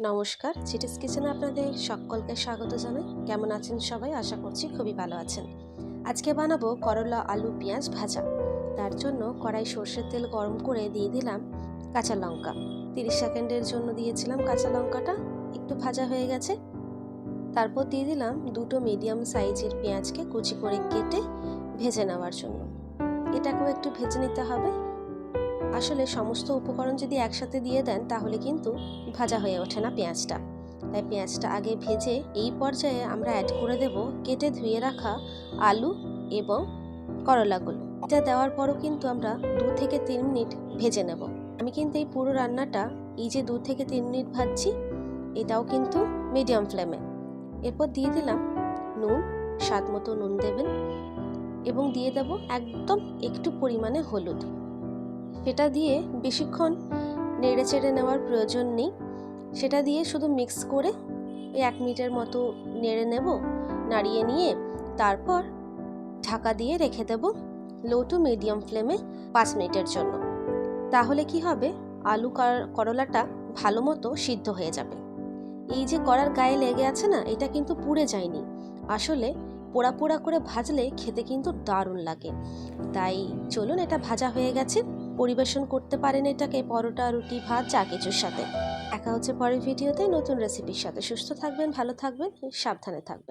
নমস্কার চিটিস কিচেনে আপনাদের সকলকে স্বাগত জানাই। কেমন আছেন সবাই? আশা করছি খুবই ভালো আছেন। আজকে বানাবো করলা আলু পেঁয়াজ ভাজা। তার জন্য কড়াই সর্ষের তেল গরম করে দিয়ে দিলাম কাঁচা লঙ্কা। তিরিশ সেকেন্ডের জন্য দিয়েছিলাম কাঁচা লঙ্কাটা। একটু ভাজা হয়ে গেছে। তারপর দিয়ে দিলাম দুটো মিডিয়াম সাইজের পেঁয়াজকে কুচি করে কেটে ভেজে নেওয়ার জন্য। এটাকেও একটু ভেজে নিতে হবে। আসলে সমস্ত উপকরণ যদি একসাথে দিয়ে দেন, তাহলে কিন্তু ভাজা হয়ে ওঠে না পেঁয়াজটা। তাই পেঁয়াজটা আগে ভেজে এই পর্যায়ে আমরা অ্যাড করে দেব কেটে ধুয়ে রাখা আলু এবং করলাগুলো। এটা দেওয়ার পরও কিন্তু আমরা দু থেকে তিন মিনিট ভেজে নেব। আমি কিন্তু এই পুরো রান্নাটা, এই যে দু থেকে তিন মিনিট ভাজছি, এটাও কিন্তু মিডিয়াম ফ্লেমে এরপর দিয়ে দিলাম নুন, স্বাদ মতো নুন দেবেন এবং দিয়ে দেব একদম একটু পরিমাণে হলুদ। সেটা দিয়ে বেশিক্ষণ নেড়ে চেড়ে নেওয়ার প্রয়োজন নেই। সেটা দিয়ে শুধু মিক্স করে ওই এক মিনিটের মতো নেড়ে নেব, নাড়িয়ে নিয়ে তারপর ঢাকা দিয়ে রেখে দেব লো টু মিডিয়াম ফ্লেমে পাঁচ মিনিটের জন্য। তাহলে কি হবে? আলু করলাটা ভালো মতো সিদ্ধ হয়ে যাবে। এই যে করার গায়ে লেগে আছে না, এটা কিন্তু পুড়ে যায়নি। আসলে পোড়া পোড়া করে ভাজলে খেতে কিন্তু দারুণ লাগে। তাই চলুন, এটা ভাজা হয়ে গেছে। পরিবেশন করতে পারেন এটাকে, পরোটা, রুটি, ভাত, যা কিছুর সাথে। একা হচ্ছে পরের ভিডিওতে। নতুন রেসিপির সাথে সুস্থ থাকবেন, ভালো থাকবেন, সাবধানে থাকবেন।